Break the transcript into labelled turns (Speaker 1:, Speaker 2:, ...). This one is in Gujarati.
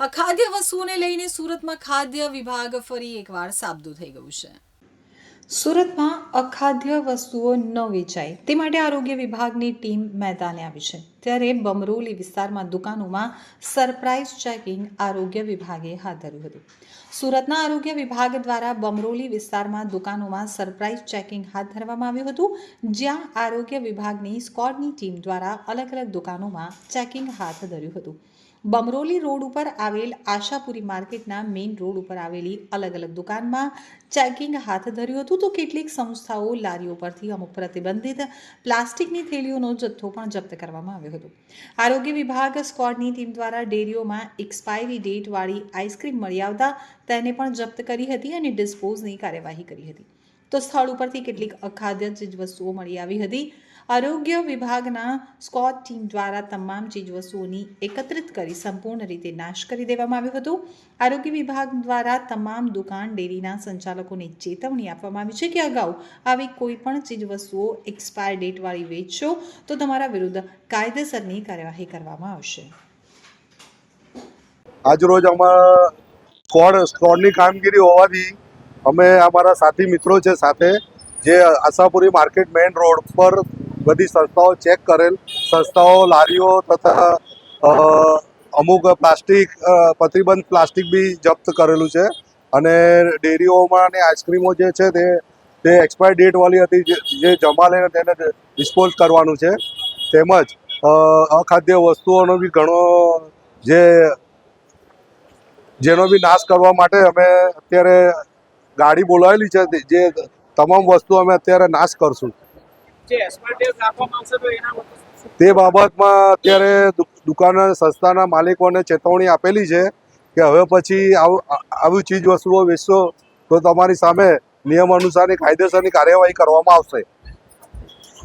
Speaker 1: અખાદ્ય વસ્તુઓને લઈને સુરતમાં ખાદ્ય વિભાગ ફરી એકવાર સાબદું થઈ ગયું છે. સુરતમાં અખાદ્ય વસ્તુઓ ન વેચાય, તે માટે આરોગ્ય વિભાગની ટીમ મેદાને આવી છે. ત્યારે બમરોલી વિસ્તારમાં દુકાનોમાં સરપ્રાઇઝ ચેકિંગ આરોગ્ય વિભાગે હાથ ધર્યું હતું. સુરતના આરોગ્ય વિભાગ દ્વારા બમરોલી વિસ્તારમાં દુકાનોમાં સરપ્રાઇઝ ચેકિંગ હાથ ધરવામાં આવ્યું હતું, જ્યાં આરોગ્ય વિભાગની સ્કોડની ટીમ દ્વારા અલગ અલગ દુકાનોમાં ચેકિંગ હાથ ધર્યું હતું. બમરોલી રોડ ઉપર આવેલ આશાપુરી માર્કેટના મેઇન રોડ ઉપર આવેલી અલગ અલગ દુકાનમાં ચેકિંગ હાથ ધર્યું હતું. તો કેટલીક સંસ્થાઓ લારીઓ પરથી અમુક પ્રતિબંધિત પ્લાસ્ટિકની થેલીઓનો જથ્થો પણ જપ્ત કરવામાં આવ્યો હતો. આરોગ્ય વિભાગ, સ્કોડની ટીમ દ્વારા ડેરીઓમાં એક્સપાયરી ડેટવાળી આઈસ્ક્રીમ મળી આવતા તેને પણ જપ્ત કરી હતી અને ડિસ્પોઝની કાર્યવાહી કરી હતી. તો સ્થળ ઉપરથી કેટલીક અખાદ્ય ચીજવસ્તુઓ મળી આવી હતી. આરોગ્ય વિભાગના સ્કોટ ટીમ દ્વારા તમામ ચીજવસ્તુઓની એકત્રિત કરી સંપૂર્ણ રીતે નાશ કરી દેવામાં આવ્યો હતો. આરોગ્ય વિભાગ દ્વારા તમામ દુકાન, ડેરીના સંચાલકોને ચેતવણી આપવામાં આવી છે કે અગાઉ આવી કોઈ પણ ચીજવસ્તુઓ એક્સપાયર ડેટવાળી વેચશો તો તમારા વિરુદ્ધ કાયદેસરની કાર્યવાહી કરવામાં આવશે.
Speaker 2: આજરોજ અમારા સ્કોડ, સ્કોડની કામગીરી હોવાથી અમે અમારા સાથી મિત્રો છે સાથે, જે આશાપુરી માર્કેટ મેઇન રોડ પર બધી સંસ્થાઓ ચેક કરેલ. સંસ્થાઓ લારીઓ તથા અમુક પ્લાસ્ટિક પ્રતિબંધ પ્લાસ્ટિક બી જપ્ત કરેલું છે. અને ડેરીઓમાં અને આઈસ્ક્રીમો જે છે તે તે એક્સપાયર ડેટવાળી હતી જે- જમા લઈને તેને ડિસ્પોઝ કરવાનું છે. તેમજ અખાદ્ય વસ્તુઓનો બી ઘણો જે, જેનો બી નાશ કરવા માટે અમે અત્યારે ગાડી બોલાવેલી છે. જે તમામ વસ્તુ અમે અત્યારે નાશ કરશું.
Speaker 3: તો
Speaker 2: બાબતમાં અત્યારે દુકાન સંસ્થાના માલિકોને ચેતવણી આપેલી છે કે હવે પછી આવી ચીજ વસ્તુઓ વેચશો તો તમારી સામે નિયમ અનુસારની કાયદેસરની કાર્યવાહી કરવામાં આવશે.